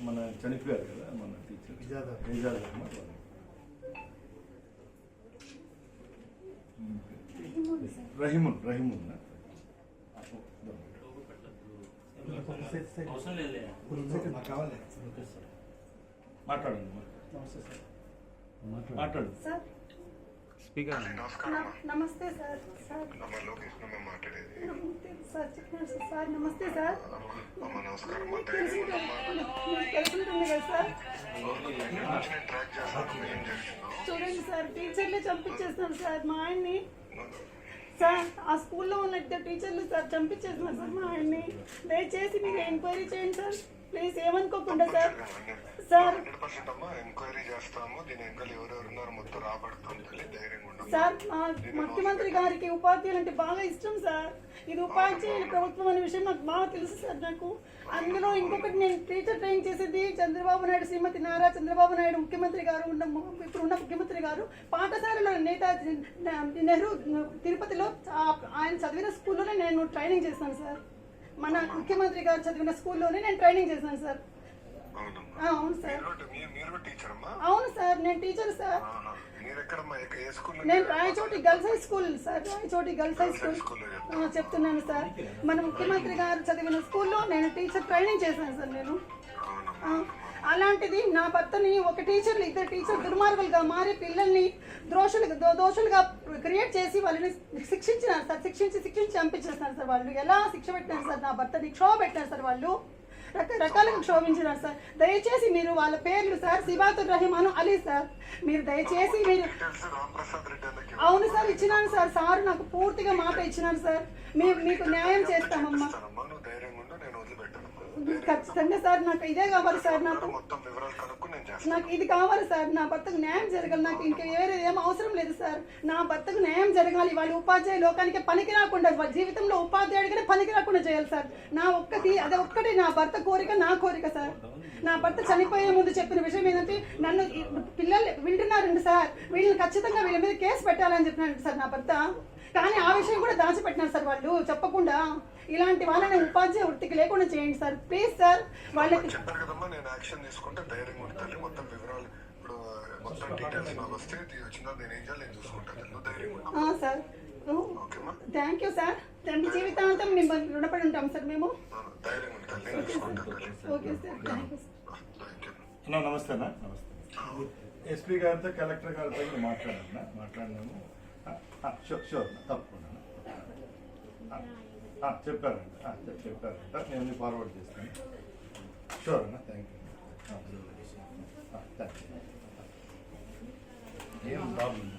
మన చనిపోయారు కదా మన టీచర్ వాళ్ళు. రహిమున్ రహిమున్ మాట్లాడండి. నమస్తే సార్. మాట్లాడు. సార్ స్పీకర్ నమస్తే సార్. సార్. Sir sir. నమస్తే సార్. చూడండి సార్ టీచర్లే చంపించేస్తున్నారు సార్ మా ఆయన్ని. సార్ ఆ స్కూల్లో ఉన్న ఇద్దరు టీచర్లు సార్ చంపించేస్తున్నారు సార్ మా ఆయన్ని. దయచేసి మీరు ఎంక్వైరీ చేయండి సార్. ప్లీజ్ ఏమనుకోకుండా సార్. సార్. హండ్రెడ్ పర్సెంట్ అమ్మా ఎంక్వైరీ చేస్తాము. దీని వెనకాల ఎవరెవరు ఉన్నారో మొత్తం ఉండమ్మా. సార్ మా ముఖ్యమంత్రి గారికి ఉపాధ్యాయులు అంటే బాగా ఇష్టం సార్. ఇది ఉపాధ్యాయుల ప్రభుత్వం అనే విషయం నాకు బాగా తెలుసు సార్ నాకు. అందులో ఇంకొకటి నేను టీచర్ ట్రైనింగ్ చేసేది చంద్రబాబు నాయుడు శ్రీమతి నారా చంద్రబాబు నాయుడు ముఖ్యమంత్రి గారు ఉన్న ఇప్పుడు ఉన్న ముఖ్యమంత్రి గారు. పాఠశాలలో నేతాజీ నెహ్రూ తిరుపతిలో ఆయన చదివిన స్కూల్లోనే నేను ట్రైనింగ్ చేస్తాను సార్. మన ముఖ్యమంత్రి గారు చదివిన స్కూల్లోనే నేను ట్రైనింగ్ చేశాను సార్. అవును సార్. అవును సార్ నేను టీచర్ సార్. నేను Rayachoti girls high school sir Rayachoti girls high school. చెప్తున్నాను సార్. మన ముఖ్యమంత్రి గారు చదివిన స్కూల్లో నేను టీచర్ ట్రైనింగ్ చేశాను సార్ నేను. అలాంటిది నా భర్తని ఒక టీచర్లు ఇద్దరు టీచర్ దుర్మార్గులుగా మారి పిల్లల్ని దోషులుగా దోషులుగా క్రియేట్ చేసి వాళ్ళని శిక్షించినారు సార్. శిక్షించి శిక్షించి చంపించేస్తున్నారు సార్ వాళ్ళు. ఎలా శిక్ష పెట్టారు సార్ నా భర్తని? క్షోభ పెట్టారు సార్ వాళ్ళు. రకరకాలుగా క్షోభించినారు సార్. దయచేసి మీరు వాళ్ళ పేర్లు సార్ సిబాతుర్ రహీం అను అలీ సార్. మీరు దయచేసి మీరు అవును సార్ ఇచ్చినాను సార్. సార్ నాకు పూర్తిగా మాట ఇచ్చినారు సార్. మేము మీకు న్యాయం చేస్తామమ్మా. ఖచ్చితంగా సార్ నాకు ఇదే కావాలి సార్ నాకు. నాకు ఇది కావాలి సార్. నా భర్తకు న్యాయం జరగాలి. నాకు ఇంకా వేరే ఏం అవసరం లేదు సార్. నా భర్తకు న్యాయం జరగాలి. వాళ్ళు ఉపాధ్యాయ లోకానికి పనికి రాకుండా వాళ్ళ జీవితంలో ఉపాధ్యాయుడిగానే పనికి రాకుండా చేయాలి సార్. నా ఒక్కటి అదే ఒక్కటి నా భర్త కోరిక నా కోరిక సార్. నా భర్త చనిపోయే ముందు చెప్పిన విషయం ఏంటంటే నన్ను పిల్లలు వింటున్నారండి సార్. వీళ్ళని ఖచ్చితంగా వీళ్ళ మీద కేసు పెట్టాలని చెప్పినారండి సార్ నా భర్త. కానీ ఆ విషయం కూడా దాచిపెట్టినారు సార్ వాళ్ళు. చెప్పకుండా ఇలాంటి వాళ్ళని ఉపాధ్యాయ వృత్తికి లేకుండా చేయండి సార్. ప్లీజ్ సార్ వాళ్ళకి కదమ్మా నేను యాక్షన్ తీసుకుంటే ధైర్యంగా ఉంటాను మొత్తం వివరాలు ఇప్పుడు మొత్తం డీటెయిల్స్ నాకు వస్తే ఇది వచ్చిందా నేను ఏం చేయాలి నేను చూసుకుంటాను నువ్వు ధైర్యంగా ఉంటావు ఆ, సార్ థ్యాంక్ యూ సార్ తండ్రి జీవితాంతం మేము రుణపడి ఉంటాం సార్ మేము. ఓకే సార్ నమస్తే అన్న నమస్తే. ఎస్పీ గారితో కలెక్టర్ గారితో మాట్లాడాను మాట్లాడినాము. షూర్ షూర్ అన్న, తప్పకుండా. అన్న. చెప్పారంట చెప్పారంట నేను ఫార్వర్డ్ చేస్తాను. షూర్ అన్న థ్యాంక్ యూ థ్యాంక్ యూ ఏం ప్రాబ్లం